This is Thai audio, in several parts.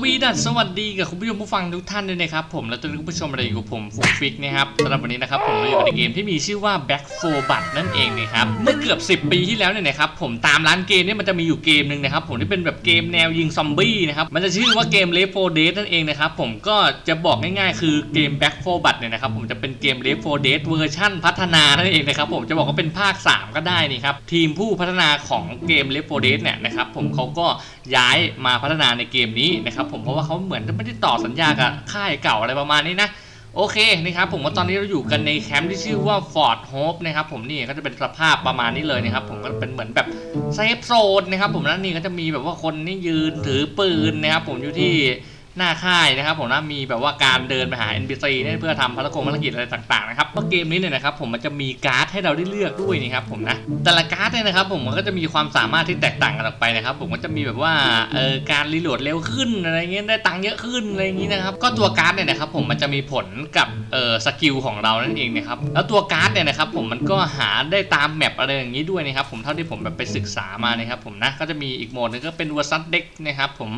วีดัสสวัสดีกับคุณผู้ชมผู้ฟังทุกท่านด้วยนะครับผมและตอนนี้คุณผู้ชมอะไรอยู่กับผมฟุกฟิกนะครับสำหรับวันนี้นะครับผมเราอยู่ในเกมที่มีชื่อว่า Back for Blood นั่นเองนะครับเมื่อเกือบ 10 ปีที่แล้วเนี่ยนะครับผมตามร้านเกมเนี่ยมันจะมีอยู่เกมหนึ่งนะครับผมที่เป็นแบบเกมแนวยิงซอมบี้นะครับมันจะชื่อว่าเกม Left 4 Dead นั่นเองนะครับผมก็จะบอกง่ายๆ คือเกม Back for Blood เนี่ยนะครับผมจะเป็นเกม Left 4 Dead เวอร์ชั่นพัฒนานั่นเองนะครับผมจะบอกว่าเป็นภาค 3 ก็ได้นี่ครับทีมผู้พัฒนาของเกม Left 4 Dead เนี่ยนะครับผมเขาก็ย้ายมาพัฒนาในเกมนี้นะครับผมเพราะว่าเขาเหมือนไม่ได้ต่อสัญญากับค่ายเก่าอะไรประมาณนี้นะโอเคนะครับผมว่าตอนนี้เราอยู่กันในแคมป์ที่ชื่อว่า Fort Hope นะครับผมนี่ก็จะเป็นสภาพประมาณนี้เลยนะครับผมก็เป็นเหมือนแบบเซฟโซนนะครับผมแล้วนี่ก็จะมีแบบว่าคนนี่ยืนถือปืนนะครับผมอยู่ที่ หน้าค่ายนะครับผมนะมีแบบว่าการเดินไปหา NPC เนี่ยเพื่อทำภารกิจภารกิจอะไรต่างๆนะครับเพราะเกมนี้เนี่ยนะครับผมมันจะมีการ์ดให้เราได้เลือกด้วยนะครับผมนะแต่ละการ์ดเนี่ยนะครับผมมันก็จะมีความสามารถที่แตกต่างกันออกไปนะครับผมก็จะมีแบบว่าเออการรีโหลดเร็วขึ้นอะไรเงี้ยได้ตังค์เยอะขึ้นอะไรอย่างงี้นะครับก็ตัวการ์ดเนี่ยนะครับผมมันจะมีผลกับเออสกิลของเรานั่นเองนะครับแล้วตัวการ์ดเนี่ยนะครับผมมันก็หาได้ตามแมปอะไรอย่างนี้ด้วยนะครับผมเท่าที่ผมแบบไปศึกษามานะครับผมนะก็จะมีอีกโหมดนึงก็เป็นวัซัดเด็กนะครับผม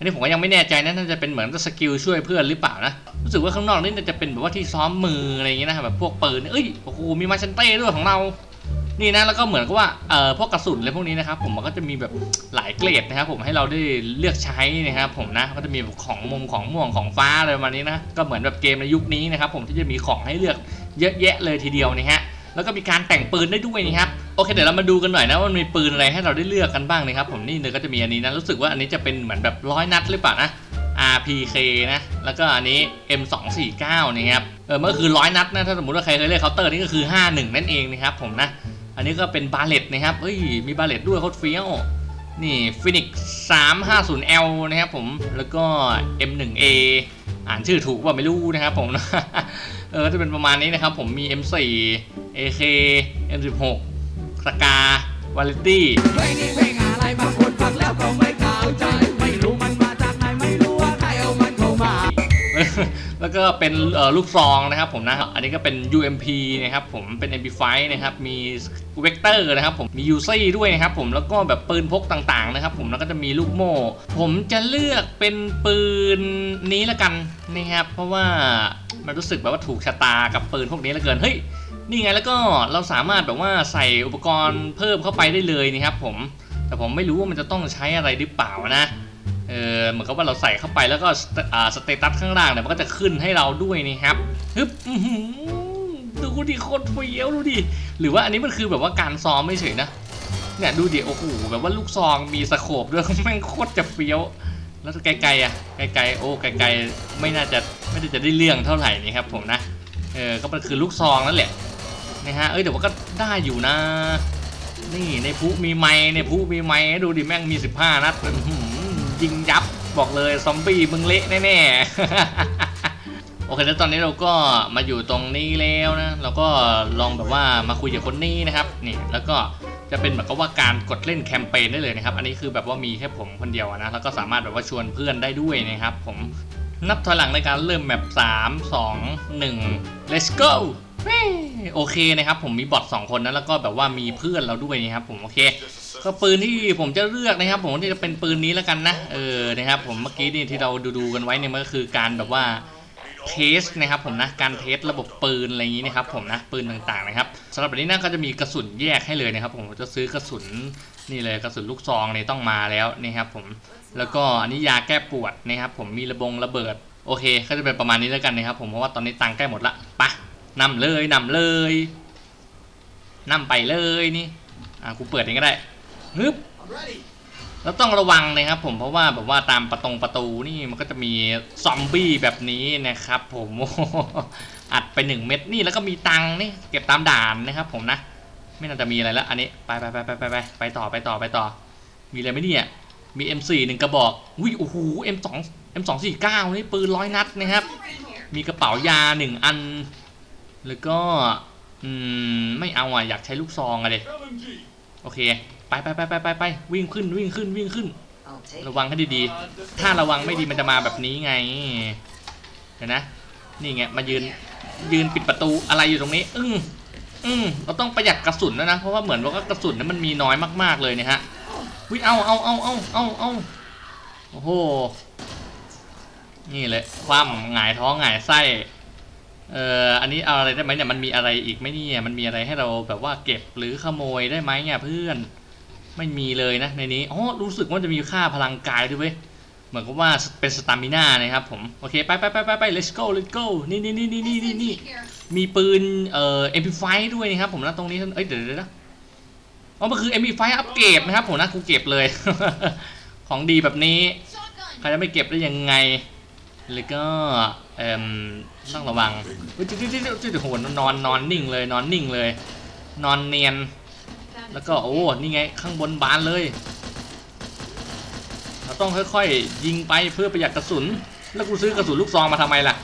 อันนี้ผมก็ยังไม่แน่ใจนะน่าจะเป็นเหมือนสกิลช่วยเพื่อนหรือเปล่านะรู้สึกว่าข้างนอกนี่น่าจะเป็นแบบว่าที่ซ้อมมืออะไรอย่างเงี้ยนะแบบพวกปืนเอ้ยโอ้โหมีมาชันเต้ด้วยของเรานี่นะแล้วก็เหมือนกับว่าเอ่อพวกกระสุนอะไรพวกนี้นะครับผมมันก็จะมีแบบหลายเกรดนะครับผมให้เราได้เลือกใช้นะครับผมนะก็จะมีแบบของมุมของม่วงของฟ้าอะไรประมาณนี้นะก็เหมือนแบบเกมในยุคนี้นะครับผมที่จะมีของให้เลือกเยอะแยะเลยทีเดียวนะฮะแล้วก็มีการแต่งปืนได้ด้วยนะครับ อเคเดี๋ยวเรามาดูกันหน่อยนะว่ามันมีปืนอะไรให้เราได้เลือกกันบ้างนะครับผมนี่เลยก็จะมีอันนี้นะรู้สึกว่าอันนี้จะเป็นเหมือนแบบร้อยนัดหรือเปล่านะ RPK นะแล้วก็อันนี้ M249 นะครับเออเมื่อคือร้อยนัดนะถ้าสมมติว่าใครเคยเล่นเคาน์เตอร์นี่ก็คือ 51 นั่นเองนะครับผมนะ อันนี้ก็เป็นบาเลตนะครับเอ้ยมีบาเลตด้วยโคตรเฟี้ยวนี่ฟินิก 350L นะครับผมแล้วก็ M1A อ่านชื่อถูกว่าไม่รู้นะครับผมนะเออจะเป็นประมาณนี้นะครับผมมี M4 AK M16 สกาวาเลตี้เพลงนี้เพลงอะไรบางคนฟังแล้วก็ไม่เข้าใจ ไม่รู้มันมาจากไหนไม่รู้ว่าใครเอามันเข้ามา แล้วก็เป็นเอ่อลูกซองนะครับผมนะ อันนี้ก็เป็น UMP นะครับผม เป็น MP5 นะครับ มีเวกเตอร์นะครับผม มี UC ด้วยนะครับผม แล้วก็แบบปืนพกต่างๆนะครับผม แล้วก็จะมีลูกโม่ ผมจะเลือกเป็นปืนนี้ละกันนะครับ เพราะว่ามันรู้สึกแบบว่าถูกชะตากับปืนพวกนี้เหลือเกิน เฮ้ย นี่ไงแล้วก็เราสามารถแบบว่าใส่อุปกรณ์เพิ่มเข้าไปได้เลยนะครับผม แต่ผมไม่รู้ว่ามันจะต้องใช้อะไรหรือเปล่านะ เออเหมือนกับว่าเราใส่เข้าไปแล้วก็สเตอ่าสเตตัสข้างล่างเนี่ยมันก็จะขึ้นให้เราด้วยนี่ครับฮึบดูดิโคตรเฟี้ยวดูดิ หรือว่าอันนี้มันคือแบบว่าการซ้อมไม่เฉยนะ เนี่ยดูดิโอ้โหแบบว่าลูกซองมีสโคปด้วยแม่งโคตรจะเฟี้ยว แล้วไกลๆอะไกลๆโอ้ไกลๆไม่น่าจะไม่ได้จะได้เรื่องเท่าไหร่นี่ครับผมนะ เออก็มันคือลูกซองนั่นแหละ นะฮะ เอ้ยแต่ว่าก็ได้อยู่นะ นี่ในพุมีไม้ในพุมีไม้ดูดิแม่งมี 15 นัดอื้อหือยิงยับบอกเลยซอมบี้มึงเละแน่ๆ โอเคแล้วตอนนี้เราก็มาอยู่ตรงนี้แล้วนะ เราก็ลองแบบว่ามาคุยกับคนนี้นะครับ นี่แล้วก็จะเป็นแบบกับว่าการกดเล่นแคมเปญได้เลยนะครับ อันนี้คือแบบว่ามีแค่ผมคนเดียวนะ แล้วก็สามารถแบบว่าชวนเพื่อนได้ด้วยนะครับ ผมนับถอยหลังในการเริ่มแมป3 2 1 let's go โอเคนะครับผมมีบอท2คนนะแล้วก็แบบว่ามีเพื่อนเราด้วยนะครับผมโอเค ก็ปืนที่ผมจะเลือกนะครับ ผมที่จะเป็นปืนนี้แล้วกันนะเออนะครับผมเมื่อกี้นี่ที่เราดูๆกันไว้เนี่ยมันก็คือการแบบว่าเทสนะครับผมนะการเทสระบบปืนอะไรอย่างนี้นะครับผมนะปืนต่างๆนะครับสำหรับแบบนี้นะก็จะมีกระสุนแยกให้เลยนะครับ ผมจะซื้อกระสุนนี่เลยกระสุนลูกซองเนี่ยต้องมาแล้วนี่ครับผมแล้วก็อันนี้ยาแก้ปวดนะครับผมมีระบงระเบิดโอเค ก็จะเป็นประมาณนี้แล้วกันนะครับ ผมเพราะว่าตอนนี้ตังใกล้หมดละไปะ นำเลยนำเลยนำไปเลยนี่อะกูเปิดเองก็ได้ฮึบแล้วต้องระวังนะครับผมเพราะว่าแบบว่าตามประตงประตูนี่มันก็จะมีซอมบี้แบบนี้นะครับผมอัดไปหนึ่งเม็ดนี่แล้วก็มีตังนี่ เก็บตามด่านนะครับผมนะ ไม่น่าจะมีอะไรแล้ว อันนี้ไปไปไปไปไปไปไปต่อไปต่อไปต่อ มีอะไรไหมเนี่ยมี M4 หนึ่งกระบอกอุ้ยโอ้โห M2 M249 นี่ปืนร้อยนัดนะครับ มีกระเป๋ายาหนึ่งอัน แล้วก็อืมไม่เอาอะอยากใช้ลูกซองอะเด็โอเค ไปไปไปไปไปไปวิ่งขึ้นวิ่งขึ้นวิ่งขึ้น I'll take ระวังให้ดีๆ ถ้าระวังไม่ดีมันจะมาแบบนี้ไงเห็นนะนี่ไงมายืนยืนปิดประตูอะไรอยู่ตรงนี้ อึ้งอืมเราต้องประหยัดกระสุนแล้วนะ เพราะว่าเหมือนว่ากระสุนนั้นมันมีน้อยมากๆเลยเนี่ยฮะวิเอาเอาเอาเอาเอาเอาโอ้โห นี่เลย คว่ำหงายท้องหงายไส้ เอ่ออันนี้เอาอะไรได้ไหมเนี่ยมันมีอะไรอีกไหมเนี่ยมันมีอะไรให้เราแบบว่าเก็บหรือขโมยได้ไหมเนี่ยเพื่อนไม่มีเลยนะในนี้อ๋อรู้สึกว่าจะมีค่าพลังกายด้วยเว้ยเหมือนกับว่าเป็นสตามิน่านะครับผมโอเคไปไปไปไปไป let's go let's go นี่นี่นี่นี่นี่นี่นี่มีปืนเอ่อ MP5 ด้วยนะครับผมนะตรงนี้เอ้ยเดี๋ยวเดี๋ยวนะอ๋อมันคือ MP5 อัปเกรดนะครับผมนะกูเก็บเลย ของดีแบบนี้ใครจะไม่เก็บได้ยังไง แล้วก็เอ่มต้องระวังเฮ้ยจิ๊ดจิ๊ดจิ๊ดจิ๊ดโหนอนนอนนิ่งเลยนอนนิ่งเลย นอนเนียน แล้วก็โอ้นี่ไงข้างบนบานเลย เราต้องค่อยๆยิงไปเพื่อประหยัดกระสุน แล้วกูซื้อกระสุนลูกซองมาทำไมล่ะ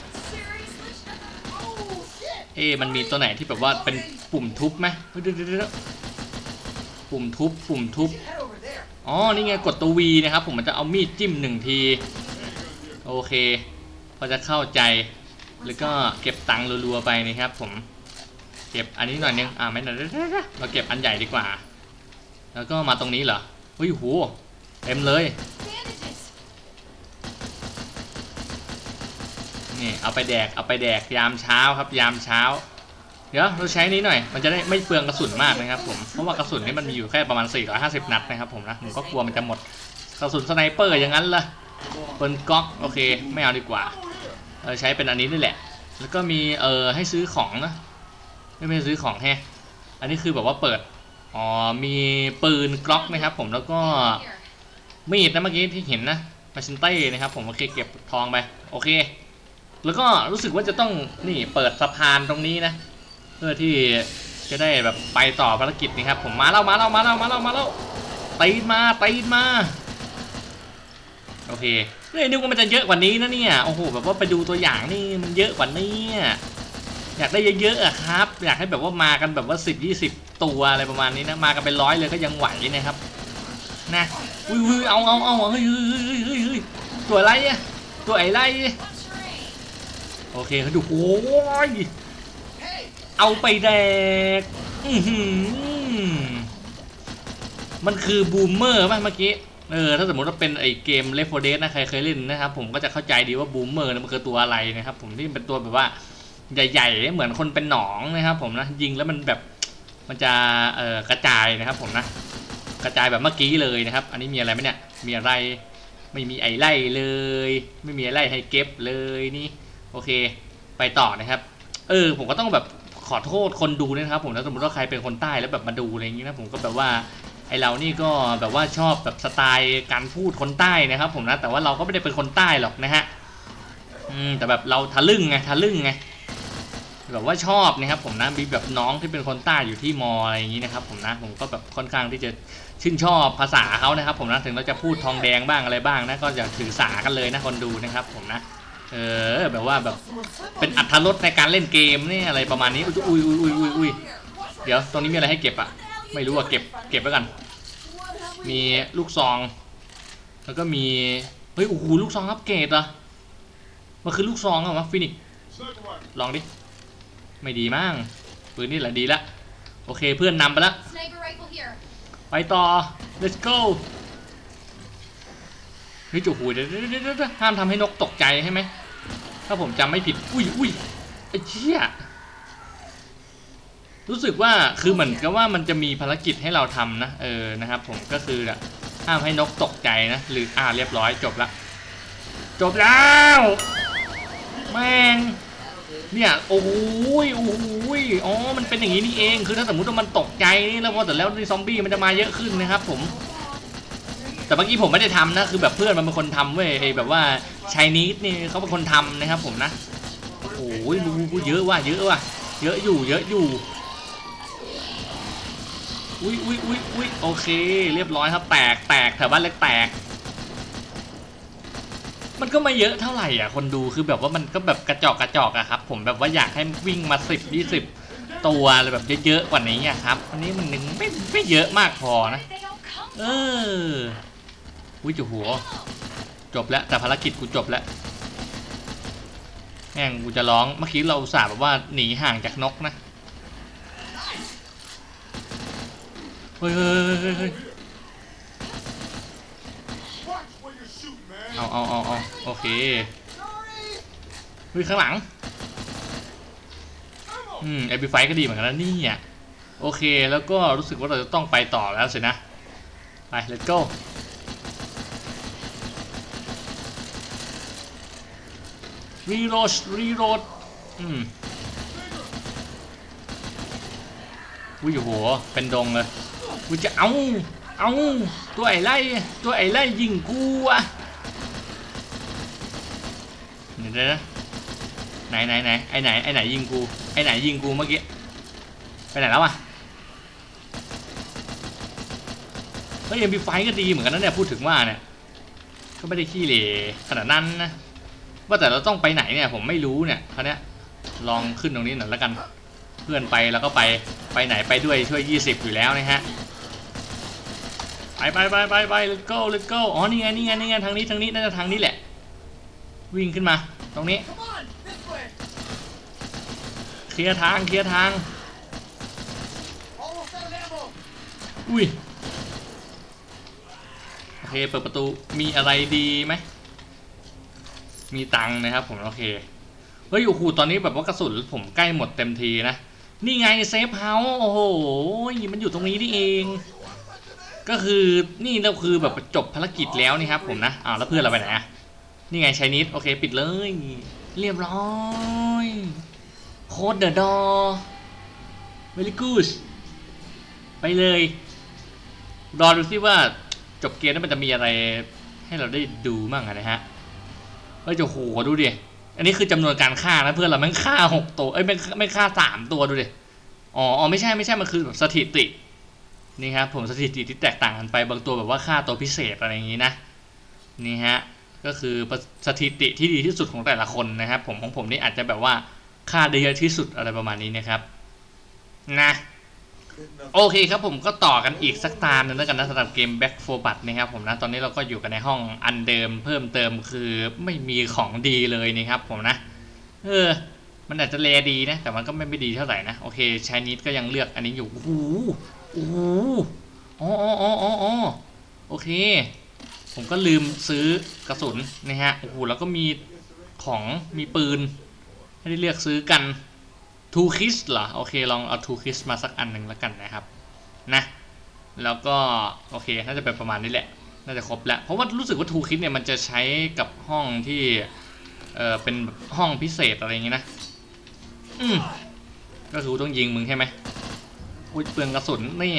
เอ๊มันมีตัวไหนที่แบบว่าเป็นปุ่มทุบไหมเฮ้ยดูดูดูปุ่มทุบปุ่มทุบอ๋อ นี่ไงกดตัว V นะครับ ผมมันจะเอามีดจิ้มหนึ่งที โอเค พอจะเข้าใจ แล้วก็เก็บตังค์รัวๆไปนะครับ ผม เก็บอันนี้หน่อยนึงอ่าไม่หน่อยเดี๋ยวเดี๋ยวเดี๋ยวเราเก็บอันใหญ่ดีกว่า แล้วก็มาตรงนี้เหรอเฮ้ยโหเต็มเลยนี่เอาไปแดกเอาไปแดกยามเช้าครับ ยามเช้า เดี๋ยวเราใช้นี้หน่อย มันจะได้ไม่เปลืองกระสุนมากนะครับ ผมเพราะว่ากระสุนนี่มันมีอยู่แค่ประมาณ 450 นัดนะครับ ผมนะผมก็กลัวมันจะหมดกระสุนสไนเปอร์อย่างนั้นล่ะเปิลก๊อกโอเค ไม่เอาดีกว่า เออใช้เป็นอันนี้นี่แหละ แล้วก็มีเออให้ซื้อของนะไม่ไม่ซื้อของแฮะอันนี้คือแบบว่าเปิดอ๋อมีปืนกล็อกนะครับ ผมแล้วก็มีดนะเมื่อกี้ที่เห็นนะมาชินเต้นะครับ ผมโอเคเก็บทองไปโอเค แล้วก็รู้สึกว่าจะต้องนี่เปิดสะพานตรงนี้นะ เพื่อที่จะได้แบบไปต่อภารกิจนี่ครับผมมาแล้วมาแล้วมาแล้วมาแล้วมาแล้วตีนมาตีนมาโอเค เฮ้ยนึกว่ามันจะเยอะกว่านี้นะเนี่ยโอ้โหแบบว่าไปดูตัวอย่างนี่มันเยอะกว่านี้อยากได้เยอะๆอะครับ อยากให้แบบว่ามากันแบบว่าสิบยี่สิบตัวอะไรประมาณนี้นะมากันเป็นร้อยเลยก็ยังไหวนะครับนะอุ้ยเอาเอาเอาเฮ้ยเฮ้ยเฮ้ยเฮ้ยตัวอะไรอะตัวไอ้ไรโอเคเขาดูโอ้ยเอาไปแดกอือหือมันคือบูมเมอร์ป่ะเมื่อกี้ เออถ้าสมมติว่าเป็นไอเกม Left 4 Dead นะใครเคยเล่นนะครับผมก็จะเข้าใจดีว่าบูมเมอร์มันคือตัวอะไรนะครับผมที่เป็นตัวแบบว่าใหญ่ๆเหมือนคนเป็นหนองนะครับผมนะยิงแล้วมันแบบมันจะเอ่อกระจายนะครับผมนะกระจายแบบเมื่อกี้เลยนะครับ อันนี้มีอะไรไหมเนี่ยมีอะไรไม่มีไอไล่เลย ไม่มีไอไล่ให้เก็บเลยนี่โอเค ไปต่อนะครับ เออ ผมก็ต้องแบบขอโทษคนดูนะครับ ผมถ้าสมมติว่าใครเป็นคนใต้แล้วแบบมาดูอะไรอย่างนี้นะผมก็แบบว่า ไอเรานี่ก็แบบว่าชอบแบบสไตล์การพูดคนใต้นะครับ ผมนะแต่ว่าเราก็ไม่ได้เป็นคนใต้หรอกนะฮะอืมแต่แบบเราทะลึ่งไงทะลึ่งไงแบบว่าชอบนะครับผมนะมีแบบน้องที่เป็นคนใต้อยู่ที่มออะไรอย่างนี้นะครับผมนะผมก็แบบค่อนข้างที่จะชื่นชอบภาษาเขานะครับ ผมนะถึงเราจะพูดทองแดงบ้างอะไรบ้างนะก็อย่าถือสากันเลยนะคนดูนะครับ ผมนะเออแบบว่าแบบเป็นอัธรสในการเล่นเกมนี่อะไรประมาณนี้อุ้ยอุ้ยอุ้ยอุ้ยอุ้ยเดี๋ยวตรงนี้มีอะไรให้เก็บอะ ไม่รู้อะเก็บเก็บไว้กัน มีลูกซอง แล้วก็มี เฮ้ย โอ้โห ลูกซองอัปเกรดเหรอมันคือลูกซองเหรอวะฟินิกซ์ลองดิ ไม่ดีมั้งปืนนี่แหละดีละ โอเคเพื่อนนำไปแล้ว Sniper rifle here. ไปต่อ let's go เฮ้ยจู่หูเดี๋ยวเดี๋ยวเดี๋ยวเดี๋ยวห้ามทำให้นกตกใจใช่ไหม ถ้าผมจำไม่ผิด อุ้ยอุ้ยไอ้เชี่ย รู้สึกว่าคือเหมือนกับว่ามันจะมีภารกิจให้เราทำนะเออนะครับ ผมก็คืออะห้ามให้นกตกใจนะหรืออ่าเรียบร้อยจบละจบแล้วแม่งเนี่ยโอ้ยโอ้ยอ๋อมันเป็นอย่างนี้นี่เองคือถ้าสมมติว่ามันตกใจนี่แล้วพอแต่แล้วซอมบี้มันจะมาเยอะขึ้นนะครับ ผม แต่เมื่อกี้ผมไม่ได้ทำนะคือแบบเพื่อนมันเป็นคนทำเว้ยแบบว่าชายนิดนี่เขาเป็นคนทำนะครับ ผมนะโอ้ยดูเยอะว่ะเยอะว่ะเยอะอยู่เยอะอยู่ อุ้ยอุ้ยอุ้ยอุ้ยโอเค เรียบร้อยครับ แตกแตกแถวบ้านเล็กแตก มันก็ไม่เยอะเท่าไหร่อะ คนดูคือแบบว่ามันก็แบบกระจอกกระจอกอะครับ ผมแบบว่าอยากให้วิ่งมาสิบยี่สิบตัวอะไรแบบเยอะๆกว่านี้อะครับอันนี้มันนึงไม่ไม่เยอะมากพอนะ เอออุ้ยจุหัว จบแล้วแต่ภารกิจกูจบแล้วแม่งกูจะร้องเมื่อกี้เราอุตสาห์แบบว่าหนีห่างจากนกนะ เฮ้ยเฮ้ยเฮ้ยเฮ้ยเอาเอาเอาเอาโอเควิ่ข้างหลัง อืมเอพิไฟก็ดีเหมือนกันนะนี่อะโอเคแล้วก็รู้สึกว่าเราจะต้องไปต่อแล้วสินะ ไป let's go รีโรดรีโรดอืมวิโห เป็นดงเลย วิจะเอา เอาตัวไอ้ไล่ตัวไอ้ไล่ยิงกูอะเดี๋ยวนะไหนไหนไหนไอ้ไหนไอ้ไหนยิงกูไอ้ไหนยิงกูเมื่อกี้ไปไหนแล้ววะเฮ้ยเอ็มพีไฟก็ดีเหมือนกันนะเนี่ยพูดถึงว่าเนี่ยก็ไม่ได้ขี้เหร่ขนาดนั้นนะว่าแต่เราต้องไปไหนเนี่ยผมไม่รู้เนี่ยคราวนี้ลองขึ้นตรงนี้หน่อยแล้วกัน เพื่อนไปแล้วก็ไปไปไหนไปด้วยช่วย 20 อยู่แล้วนะฮะ ไปไปไปไปไป let's go let's go อ๋อ นี่ไง นี่ไง นี่ไง ทางนี้ ทางนี้ น่าจะทางนี้แหละ วิ่งขึ้นมา ตรงนี้ เคลียร์ทาง เคลียร์ทาง อุ้ย โอเค เปิดประตู มีอะไรดีไหม มีตังค์นะครับผม โอเค เฮ้ย โอ้โห ตอนนี้แบบว่ากระสุนผมใกล้หมดเต็มทีนะ นี่ไงเซฟเฮาส์ โอ้โห มันอยู่ตรงนี้นี่เอง ก็คือนี่เราคือแบบจบภารกิจแล้วนี่ครับผมนะอ้าวแล้วเพื่อนเราไปไหนอะนี่ไงชายนิดโอเคปิดเลย เรียบร้อยโคดเดอะดอ very good ไปเลยรอดูสิว่าจบเกมแล้วมันจะมีอะไรให้เราได้ดูมั่งนะฮะเฮ้ยจะโหดูดิอันนี้คือจำนวนการฆ่านะเพื่อนเราแม่งฆ่าหกตัวเอ้ยไม่ไม่ฆ่าสามตัวดูดิอ๋ออ๋อไม่ใช่ไม่ใช่มันคือแบบสถิติ นี่ครับผมสถิติที่แตกต่างกันไปบางตัวแบบว่าฆ่าตัวพิเศษอะไรอย่างนี้นะนี่ฮะก็คือสถิติที่ดีที่สุดของแต่ละคนนะครับ ผมของผมนี่อาจจะแบบว่าค่าได้เยที่สุดอะไรประมาณนี้นะครับนะโอเคครับผมก็ต่อกันอีกสักตาหนึงแล้วกันนะสำหรับเกม Back for b u t นะครับผมนะตอนนี้เราก็อยู่กันในห้องอันเดิมเพิ่มเติมคือไม่มีของดีเลยนี่ครับผมนะ เออ มันอาจจะแลดีนะ แต่มันก็ไม่ไม่ดีเท่าไหร่นะ โอเคชายนิดก็ยังเลือกอันนี้อยู่โอ้ โอ้โหอ๋ออ๋ออ๋ออ๋อโอเค ผมก็ลืมซื้อกระสุนนะฮะ โอ้โห แล้วก็มีของ มีปืน ให้ได้เลือกซื้อกันทูคิสเหรอ โอเค ลองเอาทูคิสมาสักอันหนึ่งแล้วกันนะครับ นะ แล้วก็ โอเค น่าจะเป็นประมาณนี้แหละ น่าจะครบแล้ว เพราะว่ารู้สึกว่าทูคิสเนี่ยมันจะใช้กับห้องที่ เออเป็นห้องพิเศษอะไรอย่างงี้นะ อืมก็คือต้องยิงมึงใช่ไหม อุ้ยเปลืองกระสุนนี่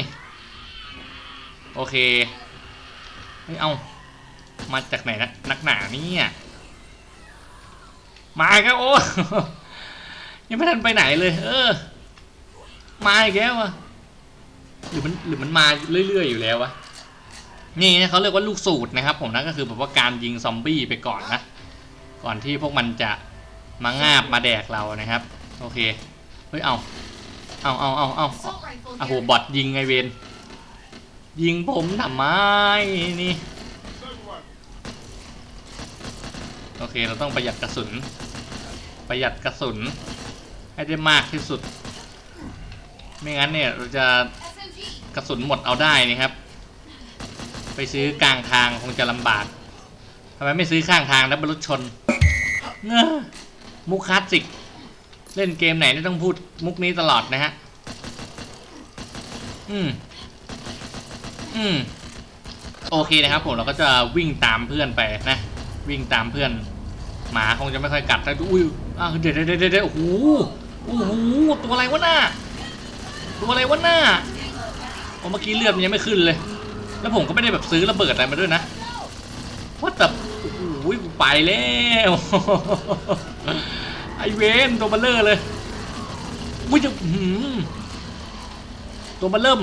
โอเคไม่เอา มาจากไหนนะนักหนาเนี่ยมาอีกแล้วโอ้ยังไม่ทันไปไหนเลย เออ มาอีกแล้วอะหรือมันหรือมันมาเรื่อย ๆ อยู่แล้ววะนี่นะเขาเรียกว่าลูกสูตรนะครับ ผมนะก็คือแบบว่าการยิงซอมบี้ไปก่อนนะก่อนที่พวกมันจะมางาบมาแดกเรานะครับ โอเคเฮ้ยเอา เอาเอาเอาเอา Assault rifle อะโห here. บอทยิงไงเวนยิงผมทำไมนี่ โอเค เราต้องประหยัดกระสุน ประหยัดกระสุน ให้ได้มากที่สุด ไม่งั้นเนี่ย เราจะ SMG. กระสุนหมดเอาได้นี่ครับ ไปซื้อกลางทางคงจะลำบากทำไมไม่ซื้อข้างทางแล้วเป็นรถชนเงอมุกคลาสสิก เล่นเกมไหนนี่ต้องพูดมุกนี้ตลอดนะฮะ อืม อืม โอเคนะครับผมเราก็จะวิ่งตามเพื่อนไปนะ วิ่งตามเพื่อน หมาคงจะไม่ค่อยกัดแต่อุ้ยอ้าวเดี๋ยวเดี๋ยวเดี๋ยวเดี๋ยวโอ้โหโอ้โหตัวอะไรวะหน้า ตัวอะไรวะหน้าโอ้เมื่อกี้เลือดมันยังไม่ขึ้นเลย แล้วผมก็ไม่ได้แบบซื้อระเบิดอะไรมาด้วยนะว่าแต่โอ้โหไปแล้ว ไอเวนตัวเบลเลอร์เลยอุ้ยจะตัวเบลเริ่ม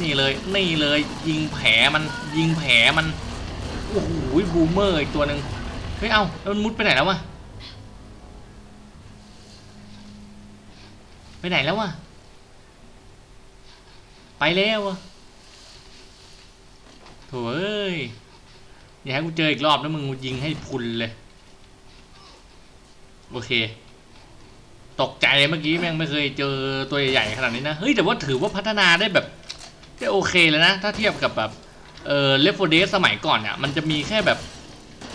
นี่เลยนี่เลยยิงแผลมันยิงแผลมันโอ้โหบูมเมอร์อีกตัวหนึ่งเฮ้ยเอาแล้วมันมุดไปไหนแล้ววะไปไหนแล้ววะไปแล้วอะโถ่เอ้ยอย่าให้กูเจออีกรอบนะมึงกูยิงให้พุนเลย โอเค ตกใจเมื่อกี้แม่งไม่เคยเจอตัวใหญ่ๆขนาดนี้นะ เฮ้ย แต่ว่าถือว่าพัฒนาได้แบบได้โอเคเลยนะ ถ้าเทียบกับแบบเออเลฟโฟเดสสมัยก่อนเนี่ยมันจะมีแค่แบบ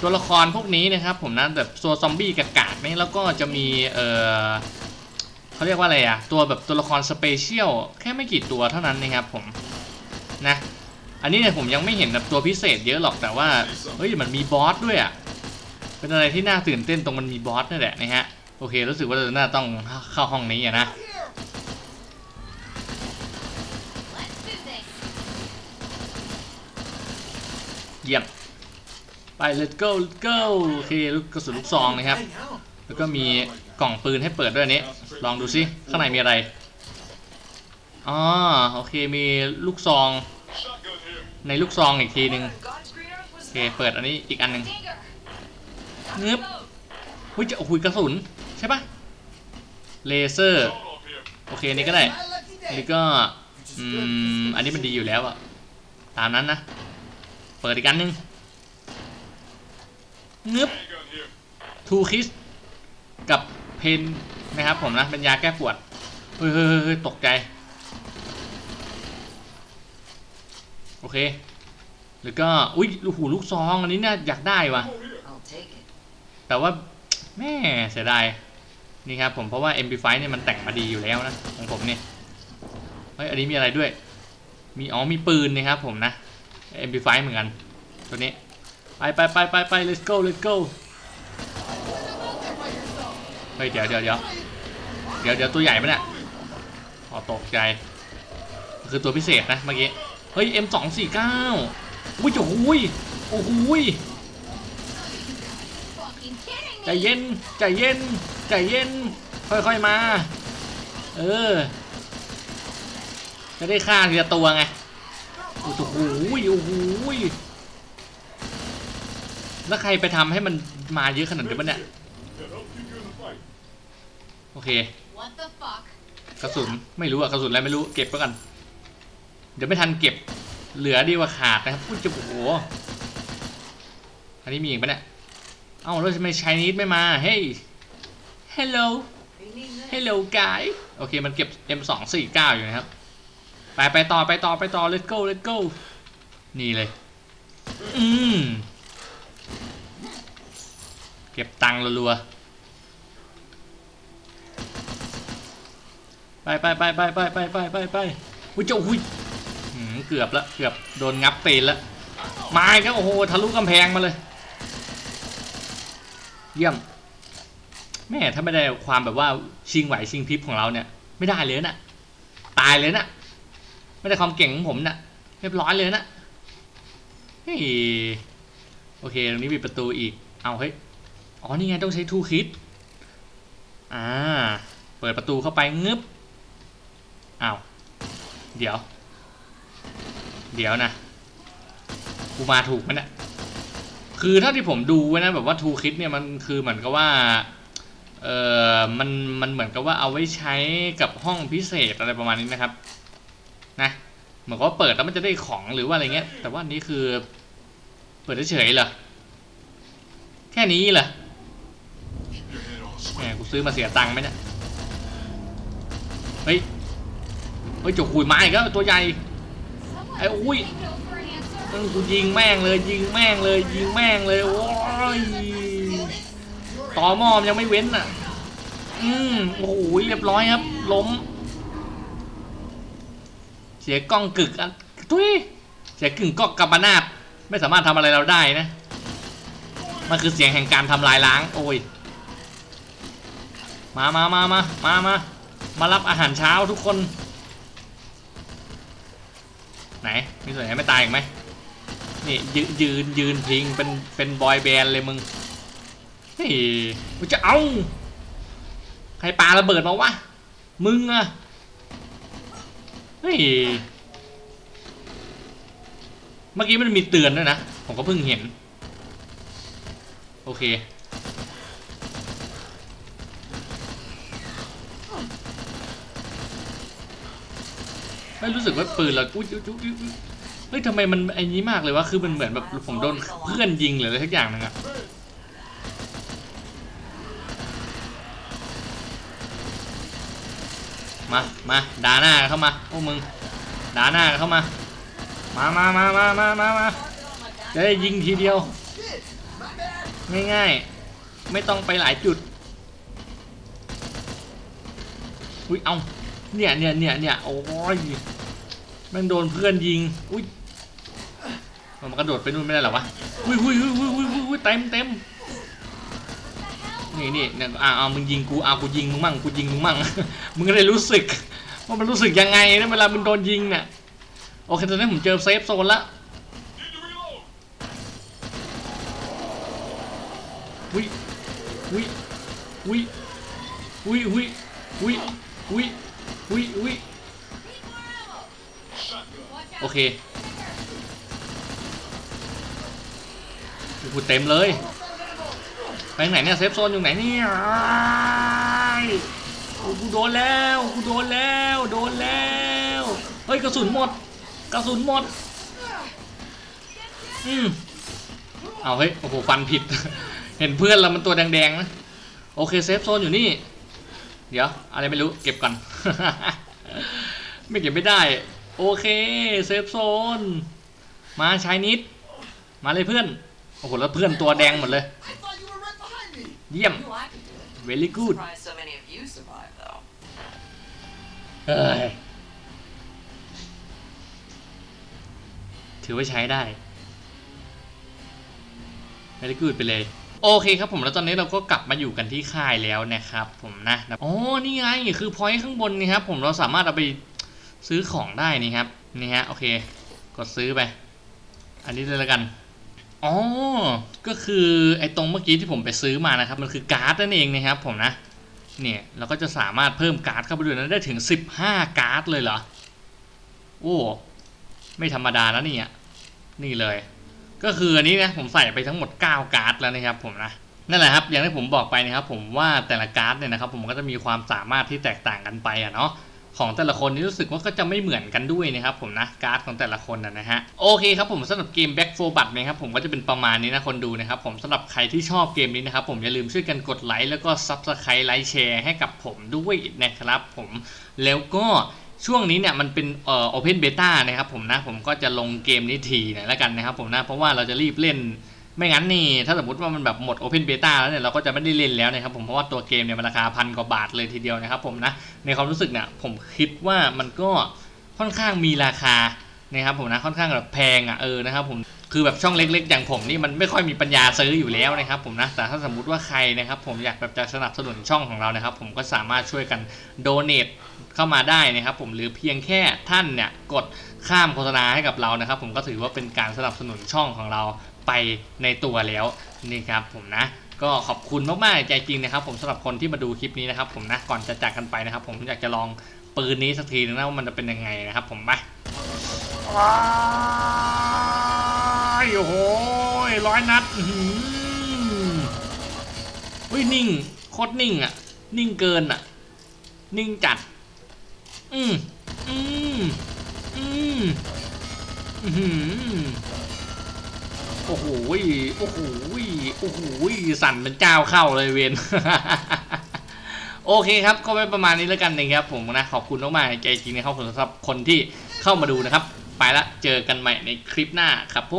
ตัวละครพวกนี้นะครับผมนะแบบตัวซอมบี้กากาดนี่แล้วก็จะมีเออเขาเรียกว่าอะไรอะตัวแบบตัวละครสเปเชียลแค่ไม่กี่ตัวเท่านั้นนะครับผมนะอันนี้เนี่ยผมยังไม่เห็นแบบตัวพิเศษเยอะหรอกแต่ว่าเฮ้ยมันมีบอสด้วยอะ เป็นอะไรที่น่าตื่นเต้นตรงมันมีบอสนี่แหละนะฮะโอเครู้สึกว่าเราน่าต้องเข้าห้องนี้อะนะเยี่ยมไป let's go let's go โอเคลูกกระสุนลูกซองนะครับ แล้วก็มีกล่องปืนให้เปิดด้วยอันนี้ ลองดูซิข้างในมีอะไรอ๋อโอเคมีลูกซอง ในลูกซองอีกทีหนึ่งโอเคเปิดอันนี้อีกอันหนึ่ง เงืบหุ้ยจะโอ้โหกระสุนใช่ปะเลเซอร์โอเคนนี้ก็ได้นนี้ก็อืมอันนี้มันดีอยู่แล้วอะตามนั้นนะ เปิดอีกอันหนึ่งเงืบทูคิสกับเพนนะครับผมนะเป็นยาแก้ปวดเฮ้ยเฮ้ยเฮ้ยตกใจ โอเค แล้วก็ อุ้ยลูกหูลูกซอง อันนี้น่าอยากได้ว่ะ แต่ว่าแม่เสียดายนี่ครับผมเพราะว่า MP5 เนี่ยมันแต่งมาดีอยู่แล้วนะของผมเนี่ยเฮ้ยอันนี้มีอะไรด้วย มีอ๋อมีปืนนะครับผมนะ MP5 เหมือนกัน ตัวนี้ ไปไปไปไปไป let's go let's go เฮ้ยเดี๋ยวเดี๋ยวเดี๋ยวเดี๋ยวเดี๋ยวตัวใหญ่ไหมเนี่ยอ๋อตกใจ คือตัวพิเศษนะเมื่อกี้ เฮ้ย M249 อุ้ยโอ้ยโอ้ย Fucking kidding ใจเย็นใจเย็นใจเย็น ค่อยๆมา เออ จะได้ฆ่าทีละตัวไงโอ้โหโอ้โหแล้วใครไปทำให้มันมาเยอะขนาดนี้มันเนี่ย โอเค กระสุนไม่รู้อะกระสุนอะไรไม่รู้เก็บไว้กันเดี๋ยวไม่ทันเก็บเหลือดีกว่าขาดนะครับพูดจะโอ้โหอันนี้มีอีกปะเนี่ย เอ้าแล้วทำไมชายนิดไม่มา เฮ้ย hello hello guy โอเค มันเก็บ M249 อยู่นะครับ ไปไปต่อไปต่อไปต่อ let's go let's go นี่เลย อืม เก็บตังค์รัวๆไปไปไปไปไปไปไปไปไปอุ้ยเจ้าอุ้ยเกือบละ เกือบโดนงับตีนละมาอีกแล้วโอ้โห ทะลุกำแพงมาเลย เยี่ยม แม่ถ้าไม่ได้ความแบบว่าชิงไหวชิงพริบของเราเนี่ย ไม่ได้เลยนะตายเลยนะไม่ได้ความเก่งของผมนะเรียบร้อยเลยนะเฮ้ยโอเค ตรงนี้มีประตูอีก เอาเฮ้ย อ๋อ นี่ไงต้องใช้ทูคิดอ่า เปิดประตูเข้าไปงึบอ้าวเดี๋ยว เดี๋ยวนะ กูมาถูกมเนี่ย คือเท่าที่ผมดูไว้นะแบบว่าทูคิดเนี่ยมันคือเหมือนกับว่าเออมันมันเหมือนกับว่าเอาไว้ใช้กับห้องพิเศษอะไรประมาณนี้นะครับ นะเหมือนกับว่าเปิดแล้วมันจะได้ของหรือว่าอะไรเงี้ย แต่ว่านี้คือ เปิดเฉยเหรอแค่นี้เหรอแหมกูซื้อมาเสียตังค์ไหมเนี่ยเฮ้ยเฮ้ยจกคุยไม้อีก็ตัวใหญ่ Someone Ê, ui. take นั่นกูยิงแม่งเลยยิงแม่งเลยยิงแม่งเลยโอ้ยต่อมอมยังไม่เว้นอะ อืมโอ้โหเรียบร้อยครับ ล้ม เสียกล้องกึกอะทุยเสียกึ่งก็กับบานาดไม่สามารถทำอะไรเราได้นะ มันคือเสียงแห่งการทำลายล้าง โอ้ย มามามามามามามารับอาหารเช้าทุกคน ไหน มีส่วนไหนไม่ตายอีกไหม นี่ยืนยืนยืนพิงเป็นเป็นบอยแบนด์เลยมึงเฮ้ยกูจะเอา ใครปาระเบิดมาวะมึงอะเฮ้ยเมื่อกี้มันมีเตือนด้วยนะ ผมก็เพิ่งเห็น โอเคไม่รู้สึกว่าปืนเราอุ้ยอุ๊ยอุ๊ยอุ๊ยอุ๊ย เฮ้ยทำไมมันไอ้นี้มากเลยวะคือมันเหมือนแบบผมโดนเพื่อนยิงหรืออะไรสักอย่างนึงอะมามาด่าหน้าเข้ามาพวกมึงด่าหน้าเข้ามา มามามามามามามาจะได้ยิงทีเดียว ง่ายๆ ไม่ต้องไปหลายจุดอุ้ยเอาเนี่ยเนี่ยเนี่ยเนี่ยโอ้ย มันโดนเพื่อนยิง อุ้ย มันกระโดดไปนู่นไม่ได้หรอวะ อุ้ยอุ้ยอุ้ยอุ้ยอุ้ยอุ้ยเต็มเต็มนี่นี่เนี่ยอ่าเอามึงยิงกูเอากูยิงมึงมั่งกูยิงมึงมั่ง มึงก็เลยรู้สึกว่ามันรู้สึกยังไงนะเวลามึงโดนยิงเนี่ยโอเคตอนนี้ผมเจอเซฟโซนละอุ้ยอุ้ยอุ้ยอุ้ยอุ้ยอุ้ยอุ้ยอุ้ยอุ้ย Watch โอ out. เคกูเต็มเลยไปไหนเนี่ยเซฟโซนอยู่ไหนเนี่ยโอ้กูโดนแล้วกูโดนแล้วโดนแล้วเฮ้ยกระสุนหมดกระสุนหมดอืมเอาเฮ้ยโอ้โหฟันผิด เห็นเพื่อนเรามันตัวแดงๆนะโอเคเซฟโซนอยู่นี่ เดี๋ยวอะไรไม่รู้เก็บก่อน ไม่เก็บไม่ได้ โอเคเซฟโซน มาชายนิด มาเลยเพื่อน โอ้โห แล้วเพื่อนตัวแดงหมดเลย เยี่ยม very good เอ้ยถือว่าใช้ได้ very good ไปเลย โอเคครับผมแล้วตอนนี้เราก็กลับมาอยู่กันที่ค่ายแล้วนะครับผมนะ อ๋อ นี่ไง คือพอยต์ข้างบนนี่ครับผมเราสามารถเอาไป ซื้อของได้นี่ครับนี่ฮะโอเค กดซื้อไป อันนี้เลยล้วกันอ๋อก็คือไอ้ตรงเมื่อกี้ที่ผมไปซื้อมานะครับ มันคือการ์ดนั่นเองนะครับ ผมนะเนี่ยเราก็จะสามารถเพิ่มการ์ดเข้าไปด้วยนั้นได้ถึง 15 การ์ดเลยเหรอโอ้ไม่ธรรมดานะเนี่ยนี่เลย ก็คืออันนี้นะผมใส่ไปทั้งหมด 9 การ์ดแล้วนะครับผมนะนั่นแหละครับอย่างที่ผมบอกไปนะครับ ผมว่าแต่ละการ์ดเนี่ยนะครับ ผมก็จะมีความสามารถที่แตกต่างกันไปอะเนาะ ของแต่ละคนนี่รู้สึกว่าก็จะไม่เหมือนกันด้วยนะครับผมนะการ์ดของแต่ละคนนะฮะโอเคครับผมสำหรับเกม Back 4 b u t นะครับผมก็จะเป็นประมาณนี้นะคนดูนะครับผมสำหรับใครที่ชอบเกมนี้นะครับผมอย่าลืมช่วยกันกดไลค์แล้วก็ Subscribe ไลค์แชร์ให้กับผมด้วยนะครับผมแล้วก็ช่วงนี้เนี่ยมันเป็นเอ่อ Open Beta นะครับผมนะผมก็จะลงเกมนี้ทีน่อยแล้วกันนะครับผมนะเพราะว่าเราจะรีบเล่น ไม่งั้นนี่ถ้าสมมติว่ามันแบบหมด Open Beta แล้วเนี่ยเราก็จะไม่ได้เล่นแล้วนะครับผมเพราะว่าตัวเกมเนี่ยมันราคาพันกว่าบาทเลยทีเดียวนะครับผมนะในความรู้สึกเนี่ยผมคิดว่ามันก็ค่อนข้างมีราคานะครับผมนะค่อนข้างแบบแพงอะเออนะครับผมคือแบบช่องเล็กๆ อย่างผมนี่มันไม่ค่อยมีปัญญาซื้ออยู่แล้วนะครับผมนะแต่ถ้าสมมุติว่าใครนะครับผมอยากแบบจะสนับสนุนช่องของเรานะครับ ผมก็สามารถช่วยกันโดเน a t เข้ามาได้นะครับผมหรือเพียงแค่ท่านเนี่ยกดข้ามโฆษณาให้กับเรานะครับ ผมก็ถือว่าเป็นการสนับสนุนช่องของเรา ไปในตัวแล้วนี่ครับผมนะก็ขอบคุณมากๆใจจริงนะครับ ผมสำหรับคนที่มาดูคลิปนี้นะครับ ผมนะก่อนจะจากกันไปนะครับ ผมอยากจะลองปืนนี้สักทีนึงนะว่ามันจะเป็นยังไงนะครับ ผมไปว้าโอ้โหร้อยนัดอื้ยนิ่งโคตรนิ่งอะ นิ่งเกินอะ นิ่งจัด อืมอืมอืมอือหือ โอ้โหโอ้โหโอ้โหสั่นเป็นเจ้าเข้าเลยเวนโอเคครับก็เป็นประมาณนี้แล้วกันนะครับผมนะขอบคุณมากๆใจจริงนะครับสำหรับคนที่เข้ามาดูนะครับ ไปละเจอกันใหม่ในคลิปหน้าครับผ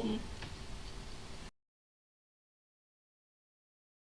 ม